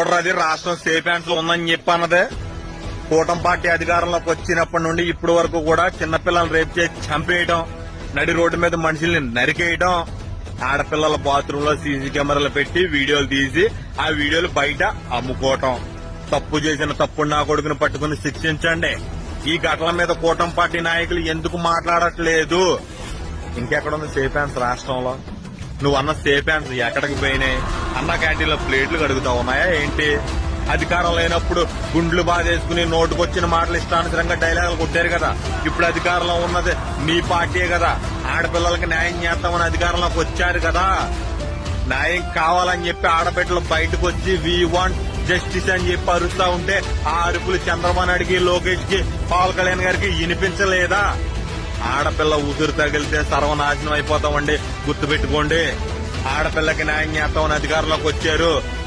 అది రాష్ట్రం సేఫ్ హ్యాండ్స్లో ఉందని చెప్పి అన్నదే. కూటమి పార్టీ అధికారంలోకి వచ్చినప్పటి నుండి ఇప్పటి వరకు కూడా చిన్నపిల్లల్ని రేపు చేసి చంపేయడం నడి రోడ్డు మీద మనుషుల్ని నరికేయడం ఆడపిల్లల బాత్రూమ్లో సీసీ కెమెరాలు పెట్టి వీడియోలు తీసి ఆ వీడియోలు బయట అమ్ముకోవటం. తప్పు చేసిన తప్పు నా కొడుకుని పట్టుకుని శిక్షించండి. ఈ ఘటన మీద కూటమి పార్టీ నాయకులు ఎందుకు మాట్లాడట్లేదు? ఇంకెక్కడ ఉంది సేఫ్ హ్యాండ్స్ రాష్ట్రంలో? నువ్వు అన్న సేఫ్ హ్యాండ్స్ ఎక్కడికి పోయినాయి? అన్న క్యాంటీన్లో ప్లేట్లు కడుగుతా ఉన్నాయా ఏంటి? అధికారం లేనప్పుడు గుండ్లు బాధేసుకుని నోటుకొచ్చిన మాటలు ఇష్టానుసరంగా డైలాగులు కొట్టారు కదా. ఇప్పుడు అధికారంలో ఉన్నది మీ పార్టీయే కదా. ఆడపిల్లలకి న్యాయం చేస్తామని అధికారంలోకి వచ్చారు కదా. న్యాయం కావాలని చెప్పి ఆడబిడ్డలు బయటకు వచ్చి వి వాంట్ జస్టిస్ అని చెప్పి అరుస్తా ఉంటే ఆ అరుపులు చంద్రబాబు నాయుడికి లోకేష్కి పవన్ కళ్యాణ్ గారికి వినిపించలేదా? ఆడపిల్ల ఉసురు తగిలితే సర్వనాశనం అయిపోతామండి. గుర్తుపెట్టుకోండి. ఆడపిల్లకి న్యాయం చేస్తామని అధికారంలోకి వచ్చారు.